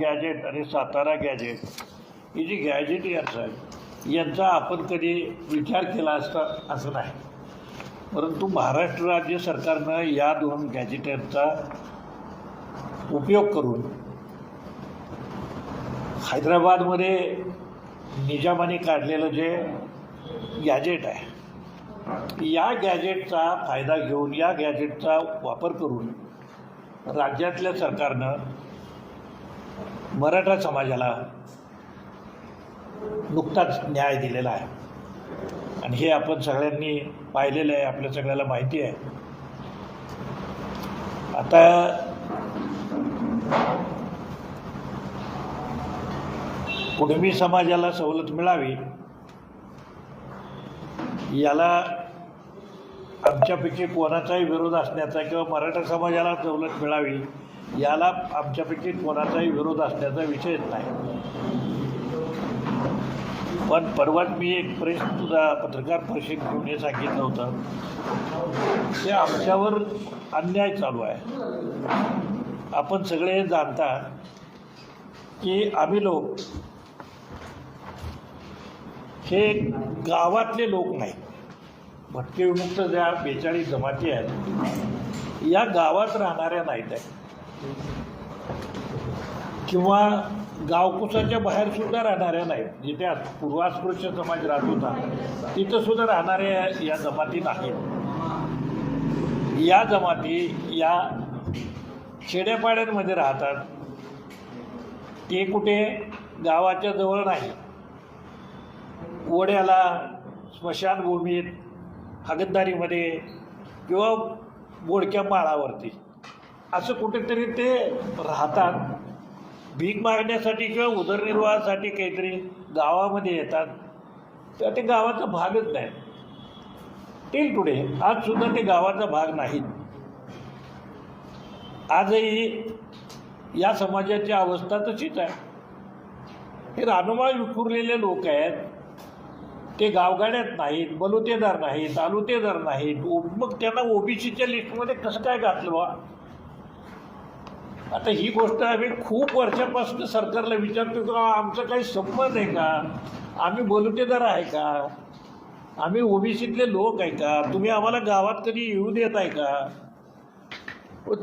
Gadget आणि Satara gazette ही जी गॅजेटियर्स आहेत यांचा आपण कधी विचार केला असता असं नाही. परंतु महाराष्ट्र राज्य सरकारनं या दोन गॅजेटियरचा उपयोग करून हैदराबादमध्ये निजामाने काढलेलं जे गॅजेट आहे या गॅजेटचा फायदा घेऊन या गॅजेटचा वापर करून राज्यातल्या सरकारनं मराठा समाजाला नुकताच न्याय दिलेला आहे. आणि हे आपण सगळ्यांनी पाहिलेलं आहे आपल्या सगळ्याला माहिती आहे. आता कुणबी समाजाला सवलत मिळावी याला आमच्यापैकी कोणाचाही विरोध असण्याचा किंवा मराठा समाजाला सवलत मिळावी याला आमच्यापैकी कोणाचाही विरोध असण्याचा विषयच नाही. पण परवाच मी एक प्रेस सुद्धा पत्रकार परिषद घेऊन हे सांगितलं होतं. ते आमच्यावर अन्याय चालू आहे. आपण सगळे हे जाणता की आम्ही लोक हे गावातले लोक नाही भटकेविमुक्त ज्या बेचाळीस जमाती आहेत या गावात राहणाऱ्या नाहीत आहेत. किंवा गावकुसाच्या बाहेर सुद्धा राहणाऱ्या नाहीत. जिथे पूर्वास्पृश्य समाज राहत होता तिथं सुद्धा राहणाऱ्या या जमाती नाहीत. या जमाती या खेड्यापाड्यांमध्ये राहतात. ते कुठे गावाच्या जवळ नाही. ओढ्याला स्मशानभूमीत हागतदारीमध्ये किंवा बोडक्या माळावरती असं कुठेतरी ते राहतात. भीक मागण्यासाठी किंवा उदरनिर्वाहासाठी काहीतरी गावामध्ये येतात. तर ते गावाचा भागच नाही. टिल टुडे आजसुद्धा ते गावाचा भाग नाहीत. आजही या समाजाची अवस्था तशीच आहे. हे रानुमाळ विखुरलेले लोक आहेत. ते गावगाड्यात नाहीत बलुतेदार नाहीत तालुतेदार नाहीत. ओ- मग त्यांना ओबीसीच्या लिस्टमध्ये कसं काय घातलं बा आता ही गोष्ट आम्ही खूप वर्षापासून सरकारला विचारतो का आमचा काही संबंध आहे का? आम्ही बलुतेदार आहे का? आम्ही ओबीसीतले लोक आहे का? तुम्ही आम्हाला गावात कधी येऊ देत आहे का?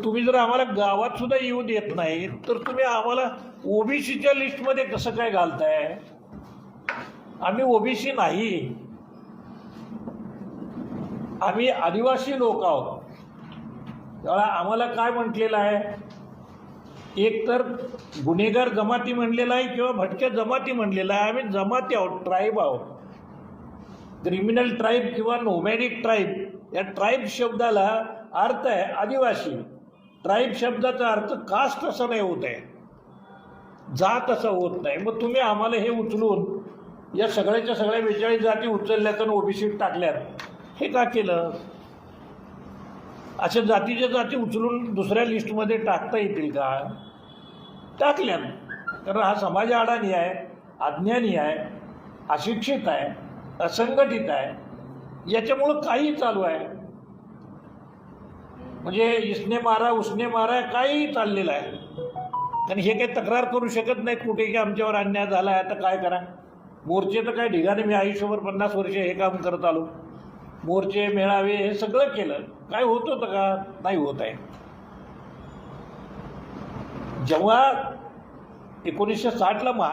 तुम्ही जर आम्हाला गावात सुद्धा येऊ देत नाही तर तुम्ही आम्हाला ओबीसीच्या लिस्टमध्ये कसं काय घालताय? आम्ही ओबीसी नाही. आम्ही आदिवासी लोक आहोत. त्यावेळा आम्हाला काय म्हटलेलं आहे? एक तर गुन्हेगार जमाती म्हणलेला आहे किंवा भटक्या जमाती म्हणलेला आहे. आम्ही जमाती आहोत ट्राईब आहोत. क्रिमिनल ट्राईब किंवा नोमॅडिक ट्राईब या ट्राईब शब्दाला अर्थ आहे आदिवासी. ट्राईब शब्दाचा अर्थ कास्ट असं नाही होत आहे. जात असं होत नाही. मग तुम्ही आम्हाला हे उचलून या सगळ्याच्या सगळ्या बेचाळीस जाती उचलल्यात आणि ओबीसीत टाकल्यात. हे का केलं? अशा जातीच्या जाती उचलून दुसऱ्या लिस्टमध्ये टाकता येतील का? टाकल्यात. कारण हा समाज अडाणी आहे अज्ञानी आहे अशिक्षित आहे असंघटित आहे. याच्यामुळं काही चालू आहे. म्हणजे इसने मारा उसने मारा काही चाललेलं आहे. आणि हे काही तक्रार करू शकत नाहीत कुठे की आमच्यावर अन्याय झाला आहे आता काय करा? मोर्चे तर काय ढिगाने मी आयुष्यभर पन्नास वर्ष हे काम करत आलो. मोर्चे मेळावे हे सगळं केलं. काय होत होतं का? नाही होत आहे. जेव्हा एकोणीसशे साठला महा